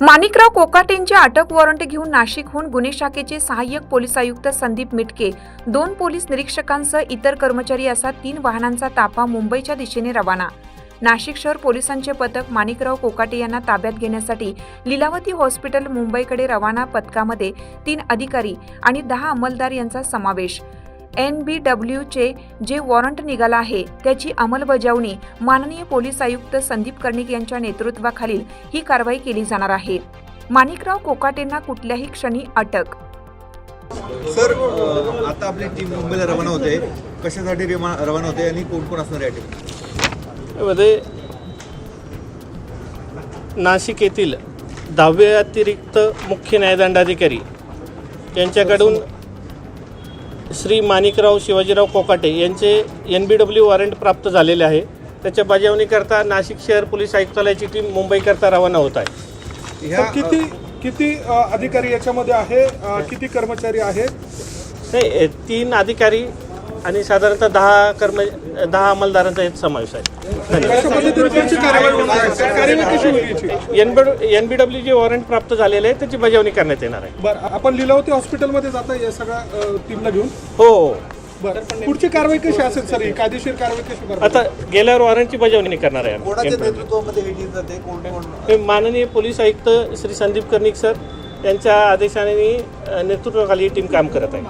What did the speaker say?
माणिकराव कोकाटेंची अटक वॉरंट घेऊन नाशिकहून गुन्हे शाखेचे सहाय्यक पोलीस आयुक्त संदीप मिटके दोन पोलीस निरीक्षकांसह इतर कर्मचारी असा तीन वाहनांचा ताफा मुंबईच्या दिशेने रवाना. नाशिक शहर पोलिसांचे पथक माणिकराव कोकाटे यांना ताब्यात घेण्यासाठी लीलावती हॉस्पिटल मुंबईकडे रवाना पथकामध्ये तीन अधिकारी आणि दहा अंमलदार यांचा समावेश. एन बी डब्ल्यूचे जे वॉरंट निघाला आहे त्याची अंमलबजावणी माननीय पोलीस आयुक्त संदीप कर्णिक यांच्या नेतृत्वाखालील ही कारवाई केली जाणार आहे. माणिकराव कोकाटेंना कुठल्याही क्षणी अटक. सर आता आपली टीम मुंबईला रवाना होते. कशासाठी रवाना होते आणि कोण कोण असणार या टीममध्ये नाशिक येथील दहावे अतिरिक्त मुख्य न्यायदंडाधिकारी यांच्याकडून श्री माणिकराव शिवाजीराव कोकाटे यांचे एन बी डब्ल्यू वॉरंट प्राप्त झालेले आहे. त्याच्या बजावणीकरता नाशिक शहर पोलीस आयुक्तालयाची टीम मुंबईकरता रवाना होत आहे. ह्या किती किती अधिकारी याच्यामध्ये आहे? किती कर्मचारी आहेत? नाही तीन अधिकारी आणि साधारणतः दहा कर्म दहा अंमलदारांचा यात समावेश आहे. N B N B W जे वॉरंट प्राप्त झालेले आहे त्याची बजावणी करण्यात येणार आहे. बरं आपण लीलावती हॉस्पिटलमध्ये जाता या सगळ्या टीमला घेऊन? हो हो. बरं पुढची कारवाई कशी असेल सर ही कायदेशीर कारवाई कशी करणार? आता गेल्यावर वॉरंटची बजावणी करणार आहे माननीय पोलीस आयुक्त श्री संदीप कर्णिक सर यांच्या आदेशाने नेतृत्वाखाली ही टीम काम करत आहे.